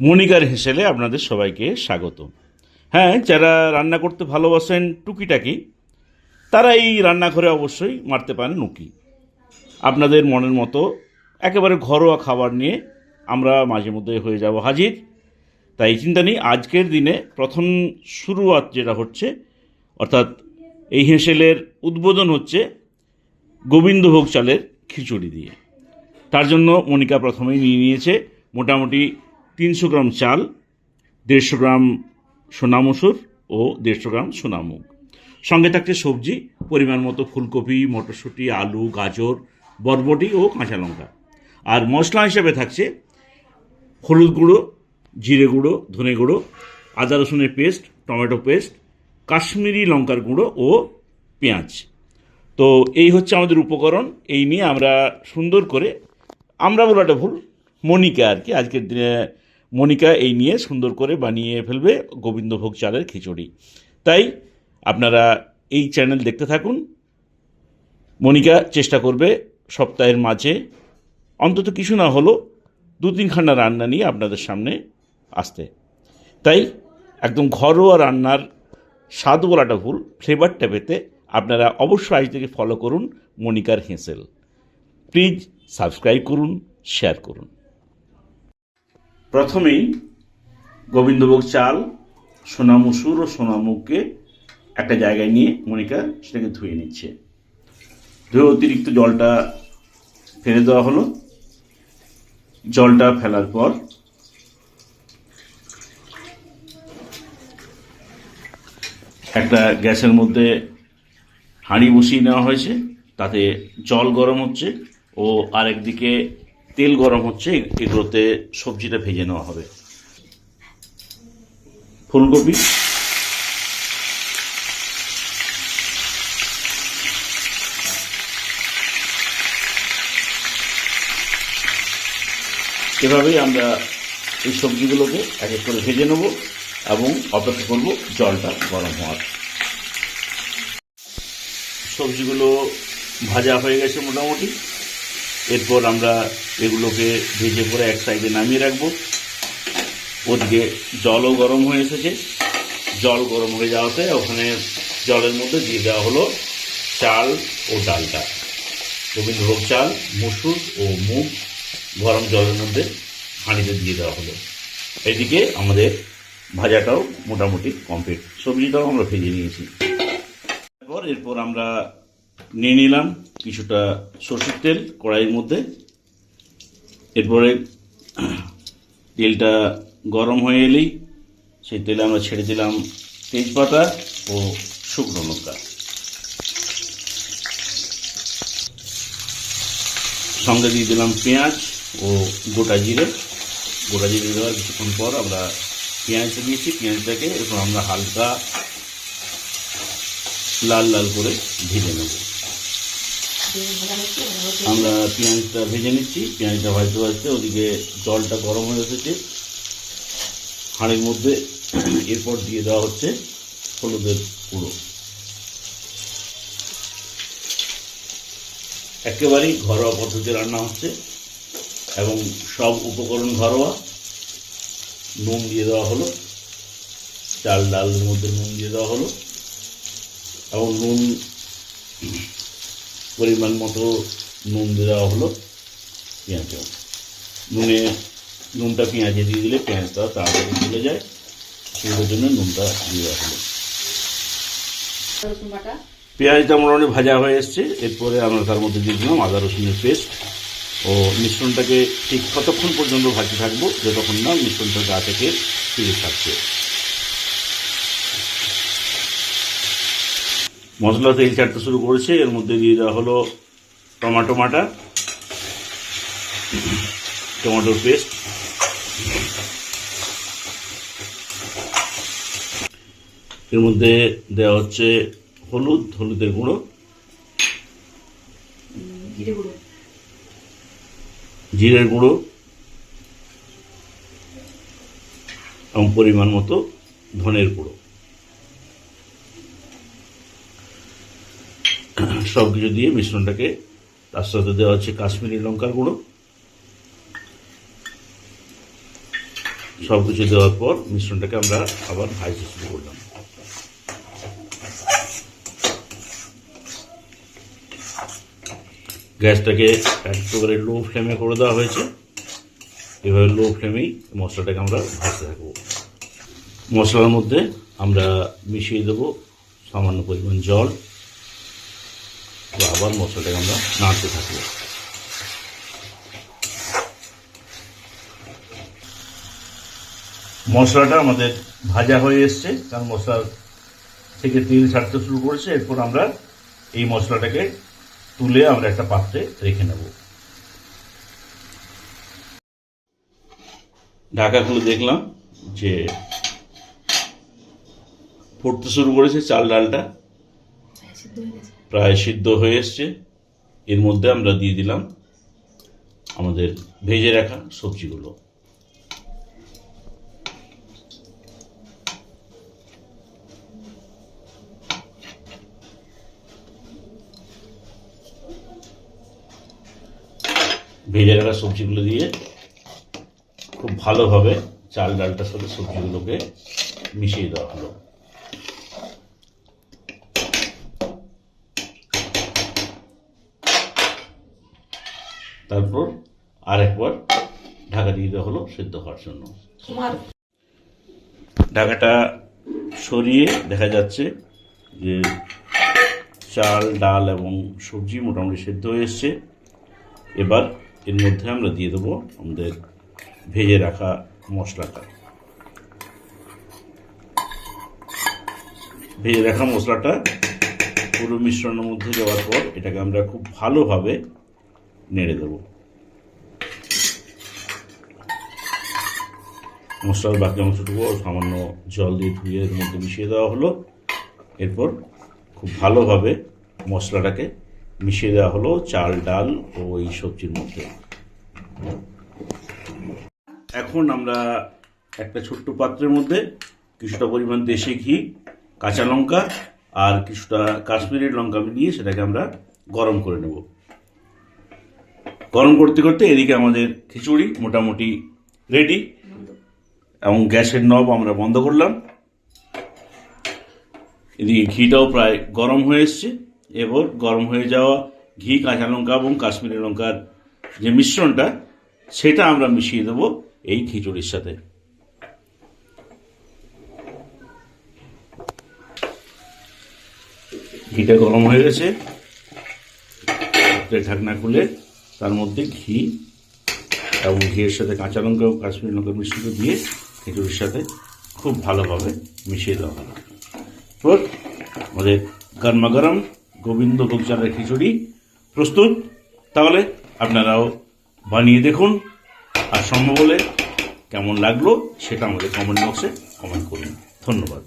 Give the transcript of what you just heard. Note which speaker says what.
Speaker 1: মনিকার হেসেলে আপনাদের সবাইকে স্বাগত হ্যাঁ যারা রান্না করতে ভালোবাসেন টুকিটাকি তারা এই রান্নাঘরে অবশ্যই মারতে পারেন নুকি। আপনাদের মনের মতো একেবারে ঘরোয়া খাবার নিয়ে আমরা মাঝে মধ্যে হয়ে যাব হাজির। তাই চিন্তা নেই, আজকের দিনে প্রথম শুরুয়াত যেটা হচ্ছে, অর্থাৎ এই হেঁসেলের উদ্বোধন হচ্ছে গোবিন্দভোগ চালের খিচুড়ি দিয়ে। তার জন্য মনিকা প্রথমেই নিয়ে নিয়েছে মোটামুটি তিনশো গ্রাম চাল, দেড়শো গ্রাম সোনা মসুর ও দেড়শো গ্রাম সোনা মুগ। সঙ্গে থাকছে সবজি, পরিমাণ মতো ফুলকপি, মটরশুঁটি, আলু, গাজর, বরবটি ও কাঁচা লঙ্কা। আর মশলা হিসেবে থাকছে হলুদ গুঁড়ো, জিরে গুঁড়ো, ধনে গুঁড়ো, আদা রসুনের পেস্ট, টমেটো পেস্ট, কাশ্মীরি লঙ্কার গুঁড়ো ও পেঁয়াজ। তো এই হচ্ছে আমাদের উপকরণ। এই নিয়ে আমরা সুন্দর করে, আমরা বলাটা ভুল মনিকা আর কি আজকের দিনে মনিকা এই নিয়ে সুন্দর করে বানিয়ে ফেলবে গোবিন্দভোগ চালের খিচুড়ি। তাই আপনারা এই চ্যানেল দেখতে থাকুন। মনিকা চেষ্টা করবে সপ্তাহের মাঝে, অন্তত কিছু না হলো দু তিনখানা রান্না নিয়ে আপনাদের সামনে আসতে। তাই একদম ঘরোয়া রান্নার স্বাদ বলাটা ভুল ফ্লেভারটা পেতে আপনারা অবশ্যই আজ থেকে ফলো করুন মনিকার হেঁসেল প্লিজ সাবস্ক্রাইব করুন শেয়ার করুন। প্রথমেই গোবিন্দভোগ চাল, সোনা মসুর ও সোনা মুগকে একটা জায়গায় নিয়ে মনিকা সেটাকে ধুয়ে নিচ্ছে। ধুয়ে অতিরিক্ত জলটা ফেলে দেওয়া হলো। জলটা ফেলার পর একটা গ্যাসের মধ্যে হাঁড়ি বসিয়ে নেওয়া হয়েছে। তাতে জল গরম হচ্ছে ও আরেকদিকে তেল গরম হচ্ছে, এগুলোতে সবজিটা ভেজে নেওয়া হবে। ফুলকপি। এভাবেই আমরা এই সবজিগুলোকে এক এক করে ভেজে নেব এবং অপেক্ষা করব জলটা গরম হওয়ার। সবজিগুলো ভাজা হয়ে গেছে মোটামুটি। এরপর আমরা এগুলোকে ভেজে করে এক সাইডে নামিয়ে রাখব। ওদিকে জলও গরম হয়ে এসেছে। জল গরম হয়ে যাওয়াতে ওখানে জলের মধ্যে দিয়ে দেওয়া হলো চাল ও ডালটা। গোবিন্দভোগ চাল, মুসুর ও মুগ গরম জলের মধ্যে হাঁড়িতে দিয়ে দেওয়া হলো। এদিকে আমাদের ভাজাটাও মোটামুটি কমপ্লিট। সবজিটাও আমরা ভেজে নিয়েছি। এরপর এরপর আমরা নিয়ে নিলাম কিছুটা সর্ষের তেল কড়াইয়ের মধ্যে। এরপরে তেলটা গরম হয়ে এলেই সেই তেলে আমরা ছেড়ে দিলাম তেজপাতা ও শুকনো লঙ্কা। সঙ্গে দিয়ে দিলাম পেঁয়াজ ও গোটা জিরে। গোটা জিরে দেওয়ার কিছুক্ষণ পর আমরা পেঁয়াজটা দিয়েছি। পেঁয়াজটাকে এরপর আমরা হালকা লাল লাল করে ভেজে নেব। আমরা পেঁয়াজটা ভেজে নিচ্ছি, পেঁয়াজটা ভাজতে ভাজতে ওদিকে জলটা গরম হয়ে এসেছে। হাঁড়ির মধ্যে এরপর দিয়ে দেওয়া হচ্ছে হলুদের গুঁড়ো। একেবারেই ঘরোয়া পদ্ধতি রান্না হচ্ছে এবং সব উপকরণ ঘরোয়া। নুন দিয়ে দেওয়া হলো, চাল ডালের মধ্যে নুন দিয়ে দেওয়া হলো এবং নুন পরিমাণ মতো নুন দেওয়া হলো পেঁয়াজেও নুনে, নুনটা পেঁয়াজে দিয়ে দিলে পেঁয়াজটা তাড়াতাড়ি চলে যায়, সেগুলোর জন্য নুনটা দিয়ে দেওয়া হলো। পেঁয়াজটা মোটামুটি ভাজা হয়ে এসছে, এরপরে আমরা তার মধ্যে দিয়ে দিলাম আদা রসুনের পেস্ট। ও মিশ্রণটাকে ঠিক কতক্ষণ পর্যন্ত ভাজতে থাকব, যতক্ষণ না মিশ্রণটা গা থেকে ফিরে থাকছে মশলা তেল ছাড়তে শুরু করেছে। এর মধ্যে দিয়ে দেওয়া হলো টমাটো মাটা টমেটোর পেস্ট এর মধ্যে দেওয়া হচ্ছে হলুদ হলুদের গুঁড়ো
Speaker 2: গুঁড়ো।
Speaker 1: জিরের গুঁড়ো এবং পরিমাণ মতো ধনের গুঁড়ো। সব কিছু দিয়ে মিশ্রণটাকে তার সাথে দেওয়া হচ্ছে কাশ্মীরি লঙ্কার গুঁড়ো। সব কিছু দেওয়ার পর মিশ্রণটাকে আমরা আবার ভাজতে শুরু করলাম। গ্যাসটাকে একেবারে লো ফ্লেমে করে দেওয়া হয়েছে। এভাবে লো ফ্লেমেই মশলাটাকে আমরা ভাজতে থাকব। মশলার মধ্যে আমরা মিশিয়ে দেবো সামান্য পরিমাণ জল। আবার মশলাটাকে আমরা নাড়তে থাকব মশলাটা আমাদের ভাজা হয়ে এসছে, কারণ মশলা থেকে তেল ছাড়তে শুরু করেছে, এরপর আমরা এই মশলাটাকে তুলে আমরা একটা পাত্রে রেখে নেব। ঢাকা খুলে দেখলাম যে ফুটতে শুরু করেছে চাল ডালটা। প্রায় সিদ্ধ হয়ে এসছে। এর মধ্যে আমরা দিয়ে দিলাম আমাদের ভেজে রাখা সবজিগুলো। ভেজে রাখা সবজিগুলো দিয়ে খুব ভালোভাবে চাল ডালটার সাথে সবজিগুলোকে মিশিয়ে দেওয়া হলো। তারপর আরেকবার ঢাকা দিয়ে দেওয়া হলো সেদ্ধ হওয়ার জন্য। ঢাকাটা সরিয়ে দেখা যাচ্ছে যে চাল ডাল এবং সবজি মোটামুটি সেদ্ধ হয়ে এসছে। এবার এর মধ্যে আমরা দিয়ে দেবো আমাদের ভেজে রাখা মশলাটা। ভেজে রাখা মশলাটা পুরো মিশ্রণের মধ্যে দেওয়ার পর এটাকে আমরা খুব ভালোভাবে নেড়ে দেবো। মশলার বাকি অংশটুকু সামান্য জল দিয়ে ধুয়ে এর মধ্যে মিশিয়ে দেওয়া হলো। এরপর খুব ভালোভাবে মশলাটাকে মিশিয়ে দেওয়া হলো চাল, ডাল ও এই সবজির মধ্যে। এখন আমরা একটা ছোট্ট পাত্রের মধ্যে কিছুটা পরিমাণ দেশি ঘি, কাঁচা লঙ্কা আর কিছুটা কাশ্মীরি লঙ্কা নিয়ে সেটাকে আমরা গরম করে নেব। গরম করতে করতে এদিকে আমাদের খিচুড়ি মোটামুটি রেডি এবং গ্যাসের নব আমরা বন্ধ করলাম। এদিকে ঘিটাও প্রায় গরম হয়ে এসছে। এবার গরম হয়ে যাওয়া ঘি, কাঁচা লঙ্কা এবং কাশ্মীরি লঙ্কার যে মিশ্রণটা, সেটা আমরা মিশিয়ে দেবো এই খিচুড়ির সাথে। ঘিটা গরম হয়ে গেছে। ঢাকনা খুলে তার মধ্যে ঘি এবং ঘিয়ের সাথে কাঁচা লঙ্কা ও কাশ্মীরি লঙ্কা মিশ্রিত দিয়ে খিচুড়ির সাথে খুব ভালোভাবে মিশিয়ে দেওয়া হলো এরপর আমাদের গরমা গরম গোবিন্দ ভোগ খিচুড়ি প্রস্তুত? তাহলে আপনারাও বানিয়ে দেখুন আর সম্ভব হলে কেমন লাগল সেটা আমাদের কমেন্ট বক্সে কমেন্ট করুন। ধন্যবাদ।